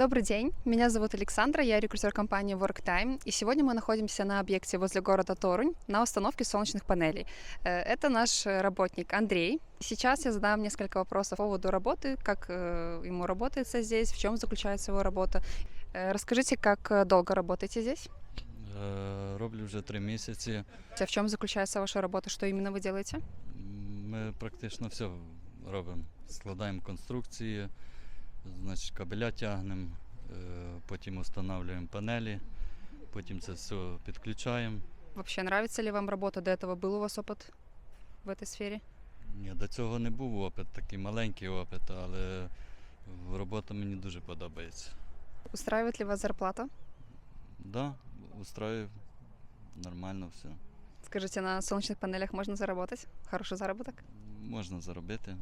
Добрый день, меня зовут Александра, я рекрутер компании WorkTime, и сегодня мы находимся на объекте возле города Торунь на установке солнечных панелей. Э, Это наш э, работник Андрей. Сейчас я задам несколько вопросов по поводу работы, как э, ему работается здесь, в чем заключается его работа. Э, Расскажите, как э, долго работаете здесь? Е, Роблю вже три місяці. А В чем заключается ваша работа, что именно вы делаете? Ми практично все робимо. Складаємо конструкції, значить, кабеля тягнемо, е, потім встановлюємо панелі, потім це все підключаємо. Вообще нравится ли вам работа? До этого был у вас опыт в этой сфере? Ні, до цього не був опит, такий маленький опит, але робота мені дуже подобається. Устраивает ли вас зарплата? Да, устрою нормально все. Скажите, на солнечных панелях можно заработать? Хороший заработок? Можна заробити.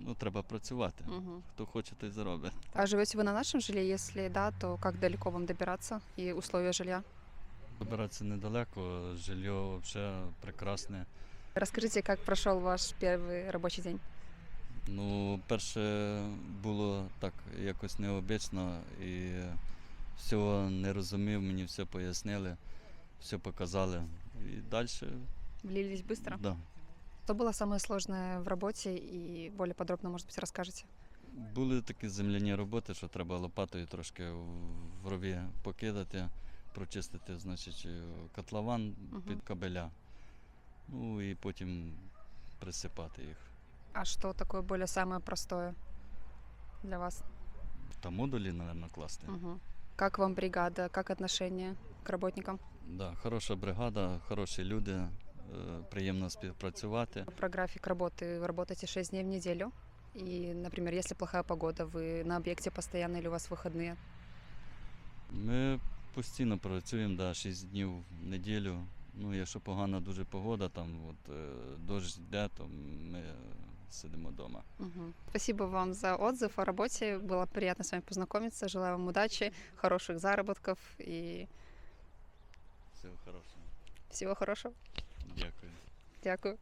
Ну, треба працювати. Мгм. Хто хоче, той заробить. А живете вы на нашем жилье? Если да, то как далеко вам добираться и условия жилья? Добиратися недалеко, жилье взагалі прекрасне. Расскажите, как прошел ваш первый рабочий день? Ну, перше було так якось необично і всього не розумів, мені все пояснили, все показали. І далі. Влились быстро? Да. Что было самое сложное в работе и более подробно, может быть, расскажете? Були такі земляні роботи, що треба лопатою трошки в рові покидати, прочистити, значить, е, котлован Мгм. під кабеля. Ну і потім присипати їх. А что такое более самое простое для вас? Та модулі, мабуть, класти. Мгм. Как вам бригада? Как отношение к работникам? Да, хороша бригада, хороші люди, приємно співпрацювати. Про график работы вы работаете 6 дней в неделю. И, например, если плохая погода, вы на объекте постоянно или у вас выходные? Ми постійно працюємо да, 6 днів в неділю. Ну, якщо погана дуже погода, там от, е, дощ йде, то ми сидимо вдома. Мгм. Спасибо вам за отзыв о работе. Было приятно с вами познакомиться. Желаю вам удачи, хороших заработков и Всього хорошого. всего хорошего. Дякую. Дякую.